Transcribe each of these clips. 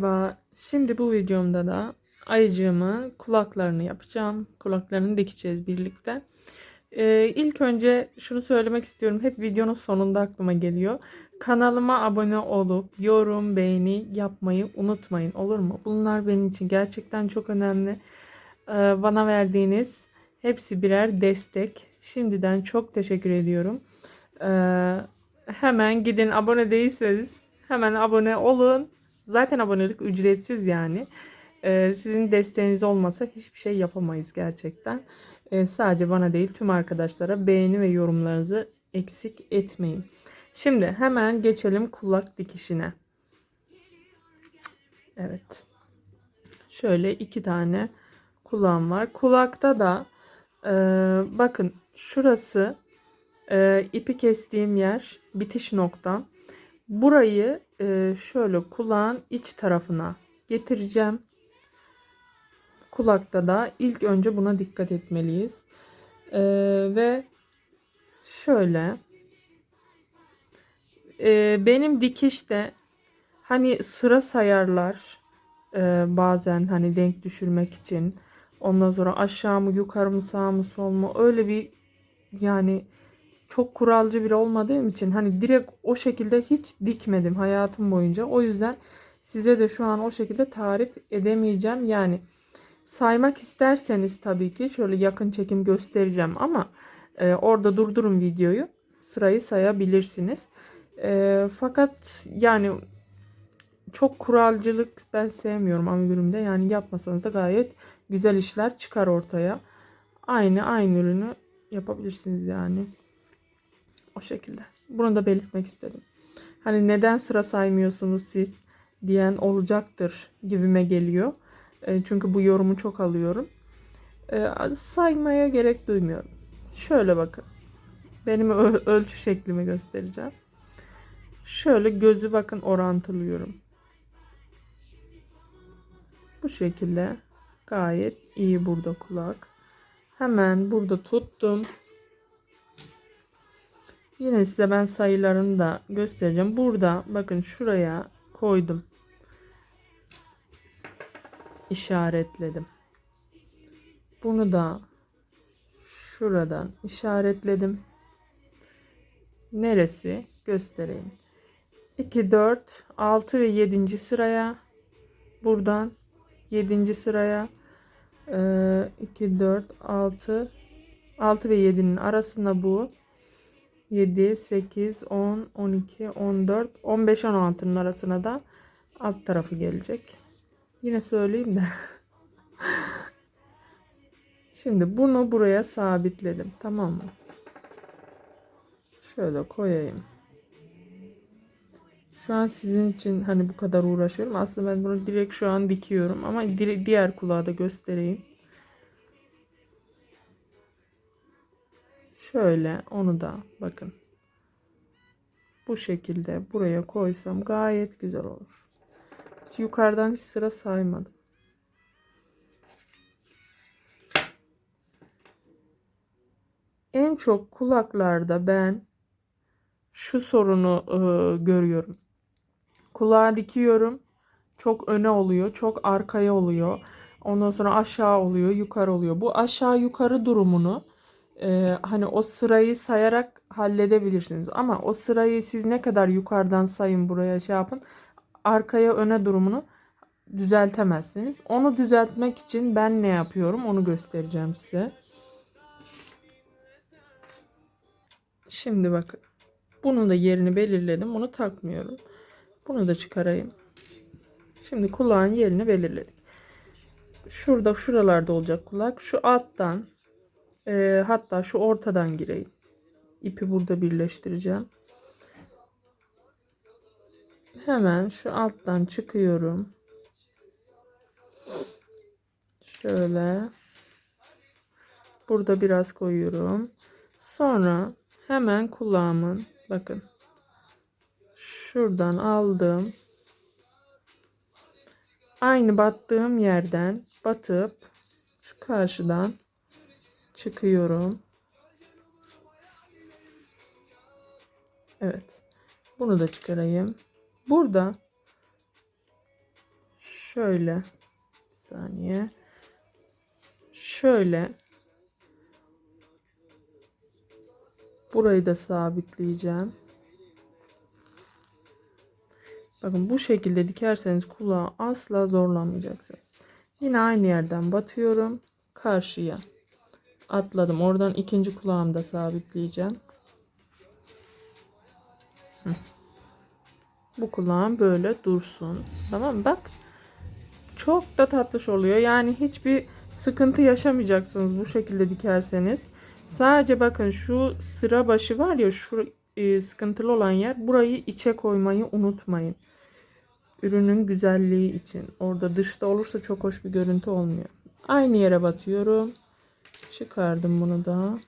Merhaba. Şimdi bu videomda da ayıcığımın kulaklarını yapacağım. Kulaklarını dikeceğiz birlikte. Ee, ilk önce şunu söylemek istiyorum. Hep videonun sonunda aklıma geliyor. Kanalıma abone olup yorum, beğeni yapmayı unutmayın. Olur mu? Bunlar benim için gerçekten çok önemli. Ee, bana verdiğiniz hepsi birer destek. Şimdiden çok teşekkür ediyorum. Ee, hemen gidin abone değilseniz hemen abone olun. Zaten abonelik ücretsiz yani. Ee, sizin desteğiniz olmasa hiçbir şey yapamayız gerçekten. Ee, sadece bana değil tüm arkadaşlara beğeni ve yorumlarınızı eksik etmeyin. Şimdi hemen geçelim kulak dikişine. Evet. Şöyle iki tane kulağım var. Kulakta da e, bakın şurası e, ipi kestiğim yer bitiş noktam. Burayı e, şöyle kulağın iç tarafına getireceğim. Kulakta da ilk önce buna dikkat etmeliyiz. E, ve şöyle e, benim dikişte hani sıra sayarlar e, bazen hani denk düşürmek için. Ondan sonra aşağı mı yukarı mı sağ mı sol mu öyle bir yani çok kuralcı biri olmadığım için hani direkt o şekilde hiç dikmedim hayatım boyunca. O yüzden size de şu an o şekilde tarif edemeyeceğim. Yani saymak isterseniz tabii ki şöyle yakın çekim göstereceğim ama e, orada durdurun videoyu. Sırayı sayabilirsiniz. E, fakat yani çok kuralcılık ben sevmiyorum amigurumda. Yani yapmasanız da gayet güzel işler çıkar ortaya. Aynı aynı ürünü yapabilirsiniz yani. O şekilde. Bunu da belirtmek istedim. Hani neden sıra saymıyorsunuz siz diyen olacaktır gibime geliyor. E, çünkü bu yorumu çok alıyorum. E, saymaya gerek duymuyorum. Şöyle bakın. Benim ölçü şeklimi göstereceğim. Şöyle gözü bakın orantılıyorum. Bu şekilde gayet iyi burada kulak. Hemen burada tuttum. Yine size ben sayılarını da göstereceğim. Burada bakın şuraya koydum. İşaretledim. Bunu da şuradan işaretledim. Neresi? Göstereyim. 2, 4, 6 ve 7. sıraya buradan 7. sıraya 2, 4, 6 6 ve 7'nin arasında bu 7, 8, 10, 12, 14, 15, 16'nın arasına da alt tarafı gelecek. Yine söyleyeyim de. Şimdi bunu buraya sabitledim. Tamam mı? Şöyle koyayım. Şu an sizin için hani bu kadar uğraşıyorum. Aslında ben bunu direkt şu an dikiyorum. Ama diğer kulağı da göstereyim. Şöyle onu da bakın. Bu şekilde buraya koysam gayet güzel olur. Hiç yukarıdan hiç sıra saymadım. En çok kulaklarda ben şu sorunu e, görüyorum. Kulağa dikiyorum. Çok öne oluyor, çok arkaya oluyor. Ondan sonra aşağı oluyor, yukarı oluyor. Bu aşağı yukarı durumunu e, hani o sırayı sayarak halledebilirsiniz. Ama o sırayı siz ne kadar yukarıdan sayın buraya şey yapın. Arkaya öne durumunu düzeltemezsiniz. Onu düzeltmek için ben ne yapıyorum onu göstereceğim size. Şimdi bakın. Bunun da yerini belirledim. Bunu takmıyorum. Bunu da çıkarayım. Şimdi kulağın yerini belirledik. Şurada şuralarda olacak kulak. Şu alttan e, hatta şu ortadan gireyim. İpi burada birleştireceğim. Hemen şu alttan çıkıyorum. Şöyle. Burada biraz koyuyorum. Sonra hemen kulağımın bakın şuradan aldım. Aynı battığım yerden batıp şu karşıdan çıkıyorum. Evet. Bunu da çıkarayım. Burada şöyle bir saniye. Şöyle burayı da sabitleyeceğim. Bakın bu şekilde dikerseniz kulağı asla zorlanmayacaksınız. Yine aynı yerden batıyorum. Karşıya atladım. Oradan ikinci kulağımı da sabitleyeceğim. Bu kulağım böyle dursun. Tamam mı? Bak. Çok da tatlış oluyor. Yani hiçbir sıkıntı yaşamayacaksınız bu şekilde dikerseniz. Sadece bakın şu sıra başı var ya şu e, sıkıntılı olan yer. Burayı içe koymayı unutmayın. Ürünün güzelliği için. Orada dışta olursa çok hoş bir görüntü olmuyor. Aynı yere batıyorum. Çıkardım bunu da.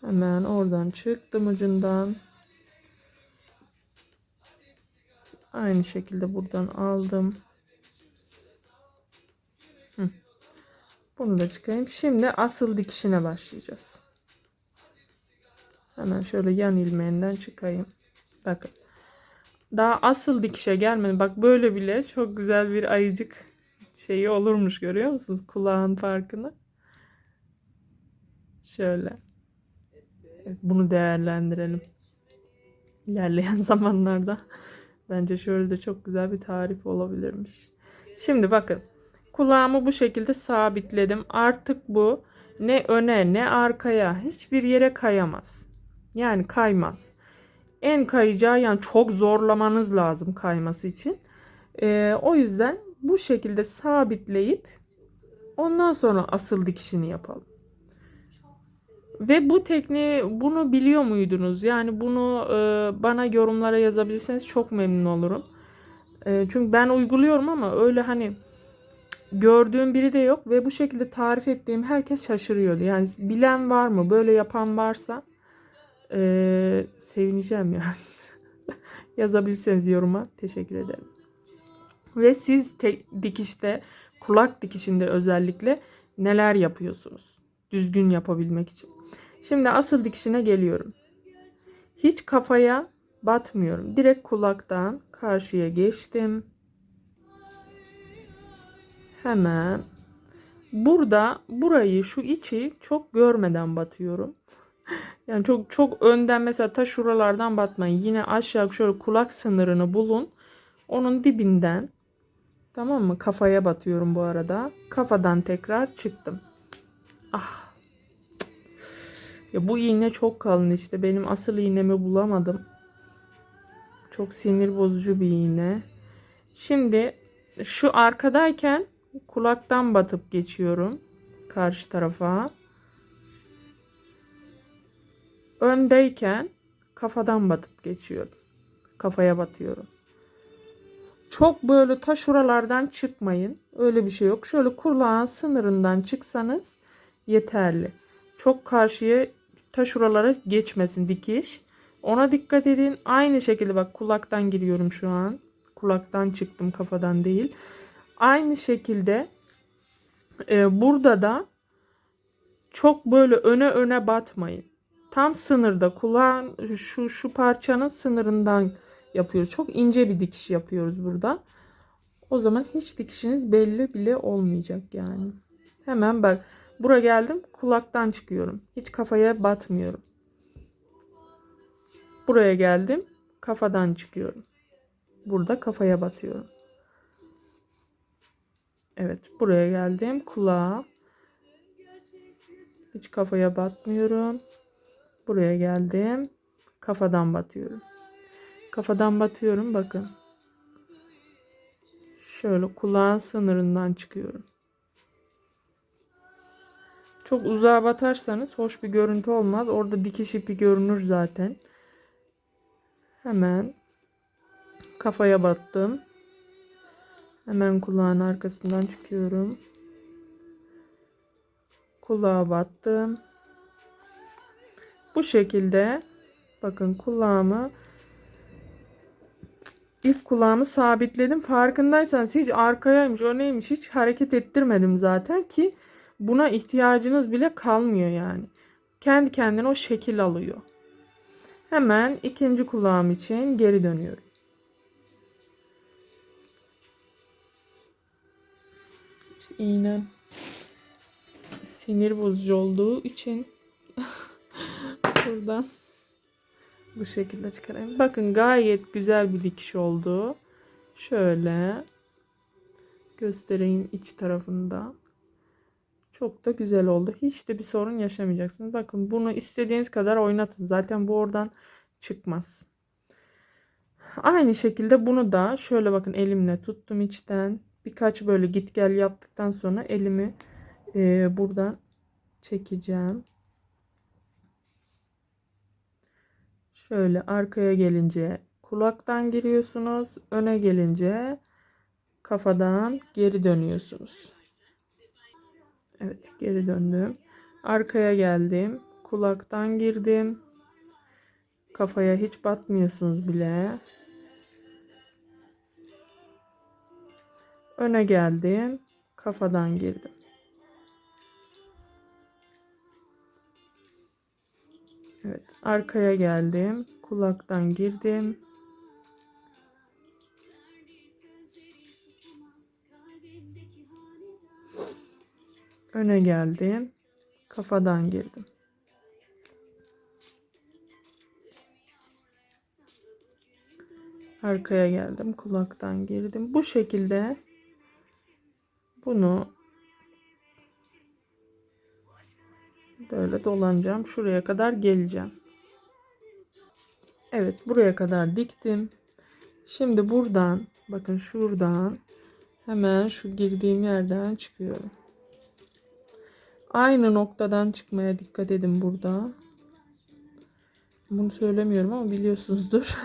Hemen oradan çıktım ucundan. Aynı şekilde buradan aldım. Bunu da çıkarayım. Şimdi asıl dikişine başlayacağız. Hemen şöyle yan ilmeğinden çıkayım. Bakın. Daha asıl dikişe gelmedi. Bak böyle bile çok güzel bir ayıcık şeyi olurmuş görüyor musunuz? Kulağın farkını. Şöyle. Bunu değerlendirelim. İlerleyen zamanlarda. Bence şöyle de çok güzel bir tarif olabilirmiş. Şimdi bakın. Kulağımı bu şekilde sabitledim. Artık bu ne öne ne arkaya hiçbir yere kayamaz. Yani kaymaz. En kayacağı yani çok zorlamanız lazım kayması için. Ee, o yüzden bu şekilde sabitleyip ondan sonra asıl dikişini yapalım. Ve bu tekniği bunu biliyor muydunuz? Yani bunu e, bana yorumlara yazabilirseniz çok memnun olurum. E, çünkü ben uyguluyorum ama öyle hani gördüğüm biri de yok ve bu şekilde tarif ettiğim herkes şaşırıyordu. Yani bilen var mı? Böyle yapan varsa e, sevineceğim yani. Yazabilirseniz yoruma teşekkür ederim. Ve siz tek dikişte, kulak dikişinde özellikle neler yapıyorsunuz? Düzgün yapabilmek için. Şimdi asıl dikişine geliyorum. Hiç kafaya batmıyorum. Direkt kulaktan karşıya geçtim. Hemen burada burayı şu içi çok görmeden batıyorum. Yani çok çok önden mesela ta şuralardan batmayın. Yine aşağı şöyle kulak sınırını bulun. Onun dibinden tamam mı? Kafaya batıyorum bu arada. Kafadan tekrar çıktım. Ah. Ya bu iğne çok kalın işte. Benim asıl iğnemi bulamadım. Çok sinir bozucu bir iğne. Şimdi şu arkadayken kulaktan batıp geçiyorum karşı tarafa. Öndeyken kafadan batıp geçiyorum. Kafaya batıyorum. Çok böyle ta şuralardan çıkmayın. Öyle bir şey yok. Şöyle kulağın sınırından çıksanız yeterli. Çok karşıya ta şuralara geçmesin dikiş. Ona dikkat edin. Aynı şekilde bak kulaktan giriyorum şu an. Kulaktan çıktım kafadan değil. Aynı şekilde e, burada da çok böyle öne öne batmayın. Tam sınırda kulağın şu şu parçanın sınırından yapıyoruz. Çok ince bir dikiş yapıyoruz burada. O zaman hiç dikişiniz belli bile olmayacak yani. Hemen bak buraya geldim kulaktan çıkıyorum. Hiç kafaya batmıyorum. Buraya geldim kafadan çıkıyorum. Burada kafaya batıyorum. Evet buraya geldim kulağa. Hiç kafaya batmıyorum. Buraya geldim. Kafadan batıyorum. Kafadan batıyorum bakın. Şöyle kulağın sınırından çıkıyorum. Çok uzağa batarsanız hoş bir görüntü olmaz. Orada dikiş ipi görünür zaten. Hemen kafaya battım. Hemen kulağın arkasından çıkıyorum. Kulağa battım. Bu şekilde bakın kulağımı İlk kulağımı sabitledim. Farkındaysanız hiç arkayaymış, öneymiş hiç hareket ettirmedim zaten ki buna ihtiyacınız bile kalmıyor yani. Kendi kendine o şekil alıyor. Hemen ikinci kulağım için geri dönüyorum. İşte iğne sinir bozucu olduğu için buradan bu şekilde çıkarayım. Bakın gayet güzel bir dikiş oldu. Şöyle göstereyim iç tarafında. Çok da güzel oldu. Hiç de bir sorun yaşamayacaksınız. Bakın bunu istediğiniz kadar oynatın. Zaten bu oradan çıkmaz. Aynı şekilde bunu da şöyle bakın elimle tuttum içten. Birkaç böyle git gel yaptıktan sonra elimi e, buradan çekeceğim. Şöyle arkaya gelince kulaktan giriyorsunuz. Öne gelince kafadan geri dönüyorsunuz. Evet geri döndüm. Arkaya geldim. Kulaktan girdim. Kafaya hiç batmıyorsunuz bile. Öne geldim. Kafadan girdim. Arkaya geldim. Kulaktan girdim. Öne geldim. Kafadan girdim. Arkaya geldim. Kulaktan girdim. Bu şekilde bunu böyle dolanacağım. Şuraya kadar geleceğim. Evet buraya kadar diktim. Şimdi buradan bakın şuradan hemen şu girdiğim yerden çıkıyorum. Aynı noktadan çıkmaya dikkat edin burada. Bunu söylemiyorum ama biliyorsunuzdur.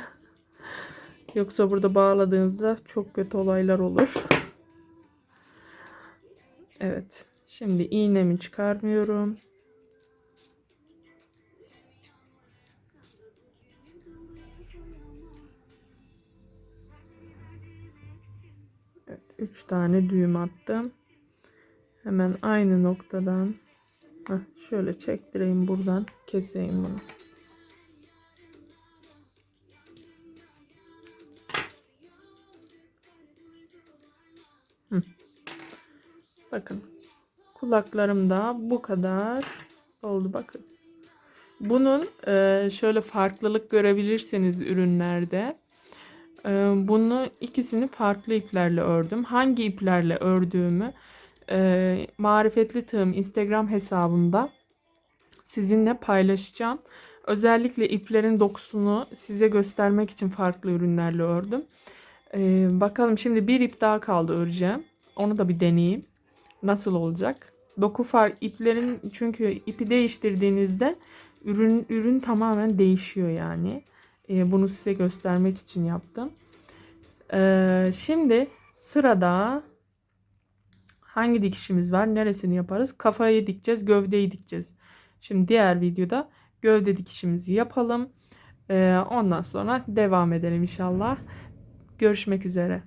Yoksa burada bağladığınızda çok kötü olaylar olur. Evet. Şimdi iğnemi çıkarmıyorum. 3 tane düğüm attım. Hemen aynı noktadan heh, şöyle çektireyim buradan keseyim bunu. Hı. Bakın kulaklarımda bu kadar oldu bakın. Bunun şöyle farklılık görebilirsiniz ürünlerde. E, bunu ikisini farklı iplerle ördüm. Hangi iplerle ördüğümü e, Marifetli Tığım Instagram hesabında sizinle paylaşacağım. Özellikle iplerin dokusunu size göstermek için farklı ürünlerle ördüm. Ee, bakalım şimdi bir ip daha kaldı öreceğim. Onu da bir deneyeyim. Nasıl olacak? Doku far iplerin çünkü ipi değiştirdiğinizde ürün ürün tamamen değişiyor yani. Ee, bunu size göstermek için yaptım. Ee, şimdi sırada hangi dikişimiz var? Neresini yaparız? Kafayı dikeceğiz, gövdeyi dikeceğiz. Şimdi diğer videoda gövde dikişimizi yapalım. Ee, ondan sonra devam edelim inşallah. Görüşmek üzere.